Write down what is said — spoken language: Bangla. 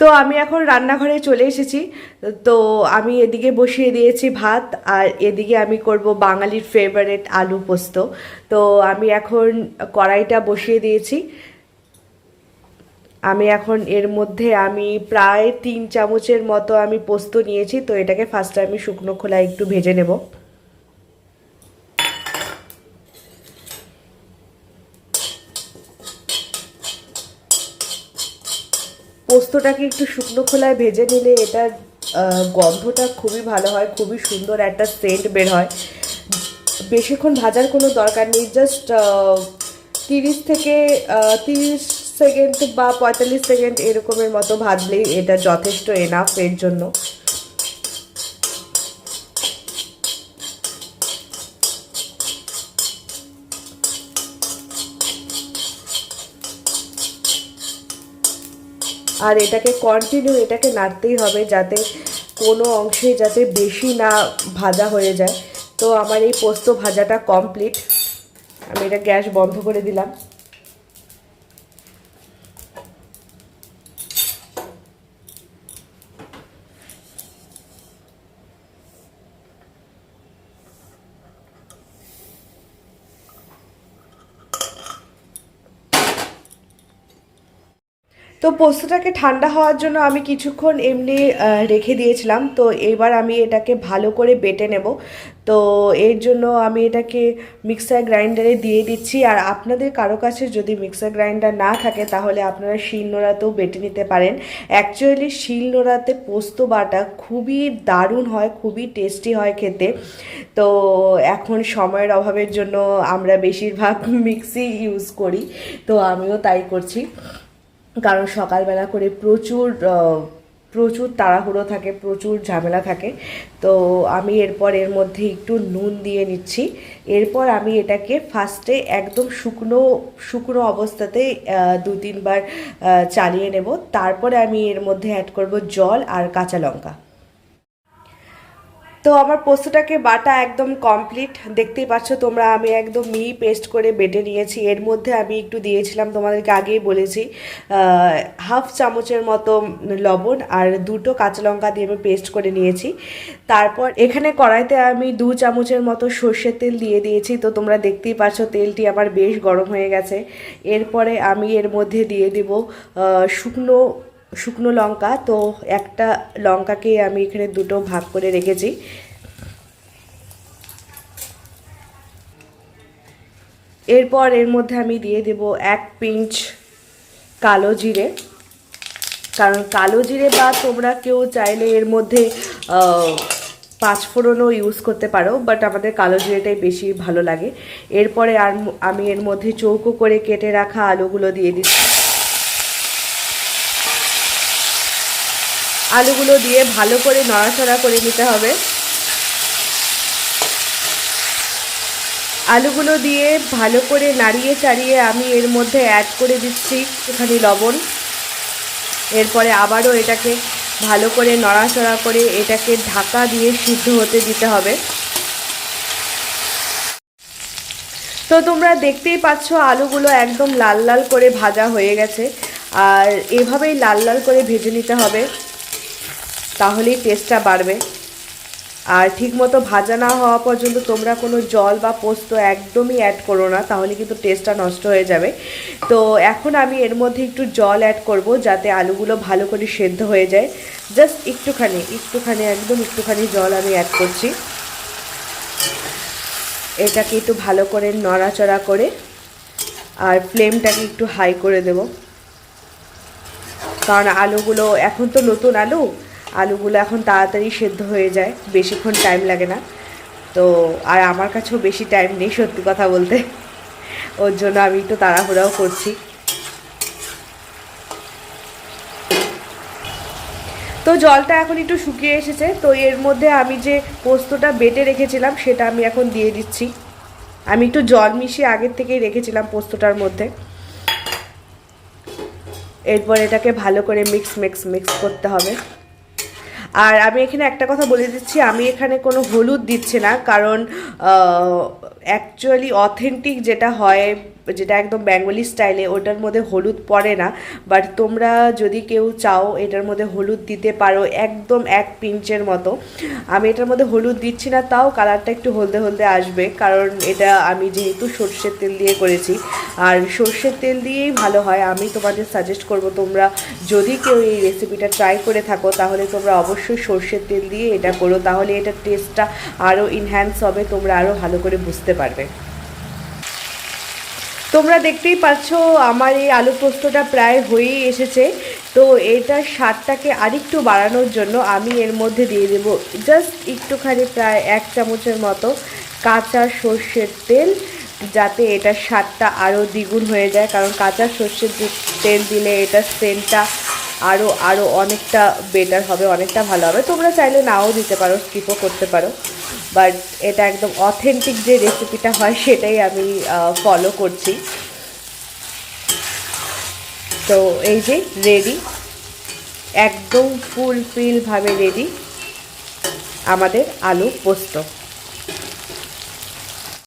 তো আমি এখন রান্নাঘরে চলে এসেছি। তো আমি এদিকে বসিয়ে দিয়েছি ভাত, আর এদিকে আমি করব বাঙালির ফেভারেট আলু পোস্ত। তো আমি এখন কড়াইটা বসিয়ে দিয়েছি। আমি এখন এর মধ্যে আমি প্রায় তিন চামচের মতো আমি পোস্ত নিয়েছি। তো এটাকে ফার্স্টে আমি শুকনো খোলায় একটু ভেজে নেব। পোস্তটাকে একটু শুকনো খোলায় ভেজে নিলে এটার গন্ধটা খুবই ভালো হয়, খুবই সুন্দর একটা সেন্ট বের হয়। বেশিক্ষণ ভাজার কোনো দরকার নেই জাস্ট তিরিশ থেকে তিরিশ সেকেন্ড বা পঁয়তাল্লিশ সেকেন্ড এরকমের মতো ভাজলেই এটা যথেষ্ট এনাফ এর জন্য। আর এটাকে কন্টিনিউ এটাকে নাড়তেই হবে যাতে কোনো অংশে যাতে বেশি না ভাজা হয়ে যায়। তো আমার এই পোস্ত ভাজাটা কমপ্লিট আমি এটা গ্যাস বন্ধ করে দিলাম। তো পোস্তটাকে ঠান্ডা হওয়ার জন্য আমি কিছুক্ষণ এমনি রেখে দিয়েছিলাম। তো এবার আমি এটাকে ভালো করে বেটে নেব। তো এর জন্য আমি এটাকে মিক্সার গ্রাইন্ডারে দিয়ে দিচ্ছি। আর আপনাদের কারও কাছে যদি মিক্সার গ্রাইন্ডার না থাকে, তাহলে আপনারা শিল নোড়াতেও বেটে নিতে পারেন। অ্যাকচুয়ালি শিল নোড়াতে পোস্ত বাটা খুবই দারুণ হয়, খুবই টেস্টি হয় খেতে। তো এখন সময়ের অভাবের জন্য আমরা বেশিরভাগ মিক্সি ইউজ করি। তো আমিও তাই করছি। কারণ সকালবেলা করে প্রচুর প্রচুর তাড়াহুড়ো থাকে, প্রচুর ঝামেলা থাকে। তো আমি এরপর এর মধ্যে একটু নুন দিয়ে নিচ্ছি। এরপর আমি এটাকে ফার্স্টে একদম শুকনো শুকনো অবস্থাতে দু তিনবার চালিয়ে নেব। তারপরে আমি এর মধ্যে অ্যাড করব জল আর কাঁচা লঙ্কা। তো আমার পোস্তটাকে বাটা একদম কমপ্লিট দেখতেই পাচ্ছ তোমরা, আমি একদম মিহি পেস্ট করে বেটে নিয়েছি। এর মধ্যে আমি একটু দিয়েছিলাম, তোমাদেরকে আগেই বলেছি হাফ চামচের মতো লবণ আর দুটো কাঁচা লঙ্কা দিয়ে আমি পেস্ট করে নিয়েছি। তারপর এখানে কড়াইতে আমি দু চামচের মতো সর্ষের তেল দিয়ে দিয়েছি। তো তোমরা দেখতেই পাচ্ছ তেলটি আমার বেশ গরম হয়ে গেছে। এরপরে আমি এর মধ্যে দিয়ে দিব শুকনো শুকনো লঙ্কা, তো একটা লঙ্কাকে আমি এখানে দুটো ভাগ করে রেখেছি। এরপর এর মধ্যে আমি দিয়ে দেব এক পিঞ্চ কালো জিরে। কারণ কালো জিরে বা তোমরা কেউ চাইলে এর মধ্যে পাঁচফোড়নও ইউজ করতে পারো বাট আমাদের কালো জিরেটাই বেশি ভালো লাগে। এরপরে আর আমি এর মধ্যে চৌকো করে কেটে রাখা আলুগুলো দিয়ে দিচ্ছি। আলুগুলো দিয়ে ভালো করে নড়াচড়া করে নিতে হবে। আলুগুলো দিয়ে ভালো করে নাড়িয়ে চাড়িয়ে আমি এর মধ্যে অ্যাড করে দিচ্ছি একটুখানি লবণ। এরপরে আবারও এটাকে ভালো করে নড়াচড়া করে এটাকে ঢাকা দিয়ে সিদ্ধ হতে দিতে হবে। তো তোমরা দেখতেই পাচ্ছ আলুগুলো একদম লাল লাল করে ভাজা হয়ে গেছে। আর এভাবেই লাল লাল করে ভেজে নিতে হবে। তাহলেই টেস্টটা বাড়বে। আর ঠিকমতো ভাজা না হওয়া পর্যন্ত তোমরা কোনো জল বা পোস্ত একদমই অ্যাড করো না, তাহলে কিন্তু টেস্টটা নষ্ট হয়ে যাবে। তো এখন আমি এর মধ্যে একটু জল অ্যাড করব যাতে আলুগুলো ভালো করে সেদ্ধ হয়ে যায়। জাস্ট একটুখানি একটুখানি, একদম একটুখানি জল আমি অ্যাড করছি। এটাকে একটু ভালো করে নড়াচড়া করে আর ফ্লেমটাকে একটু হাই করে দেব। কারণ আলুগুলো এখন তো নতুন আলু আলুগুলো এখন তাড়াতাড়ি সেদ্ধ হয়ে যায়, বেশিক্ষণ টাইম লাগে না। তো, আর আমার কাছেও বেশি টাইম নেই সত্যি কথা বলতে। ওর জন্য আমি একটু তাড়াহুড়াও করছি। তো জলটা এখন একটু শুকিয়ে এসেছে, তো এর মধ্যে আমি যে পোস্তটা বেটে রেখেছিলাম, সেটা আমি এখন দিয়ে দিচ্ছি। আমি একটু জল মিশিয়ে আগের থেকেই রেখেছিলাম পোস্তটার মধ্যে। এরপর এটাকে ভালো করে মিক্স মিক্স মিক্স করতে হবে। আর আমি এখানে একটা কথা বলে দিচ্ছি, আমি এখানে কোনো হলুদ দিচ্ছি না, কারণ অ্যাকচুয়ালি অথেন্টিক যেটা হয়, যেটা একদম বেঙ্গলি স্টাইলে ওটার মধ্যে হলুদ পড়ে না। বাট তোমরা যদি কেউ চাও, এটার মধ্যে হলুদ দিতে পারো, একদম এক পিঞ্চের মতো। আমি এটার মধ্যে হলুদ দিচ্ছি না, তাও কালারটা একটু হলদে হলদে আসবে, কারণ এটা আমি যেহেতু সর্ষের তেল দিয়ে করেছি। আর সর্ষের তেল দিয়েই ভালো হয়। আমি তোমাদের সাজেস্ট করব তোমরা যদি কেউ এই রেসিপিটা ট্রাই করে থাকো, তাহলে তোমরা অবশ্যই সর্ষের তেল দিয়ে এটা করো। তাহলে এটার টেস্টটা আরও ইনহ্যান্স হবে, তোমরা আরও ভালো করে বুঝতে পারবে। তোমরা দেখতেই পাচ্ছ আমার এই আলু পোস্তটা প্রায় হয়েই এসেছে। তো এটার স্বাদটাকে আরেকটু বাড়ানোর জন্য আমি এর মধ্যে দিয়ে দেব জাস্ট একটুখানি, প্রায় এক চামচের মতো কাঁচা সর্ষের তেল। যাতে এটার স্বাদটা আরও দ্বিগুণ হয়ে যায়, কারণ কাঁচা সর্ষের তেল দিলে এটার সেন্টটা আরও আরও অনেকটা বেটার হবে, অনেকটা ভালো হবে। তোমরা চাইলে নাও দিতে পারো স্কিপও করতে পারো। বাট এটা একদম অথেন্টিক যে রেসিপিটা হয়, সেটাই আমি ফলো করছি। তো এই যে রেডি একদম ফুলফিলভাবে রেডি আমাদের আলু পোস্ত।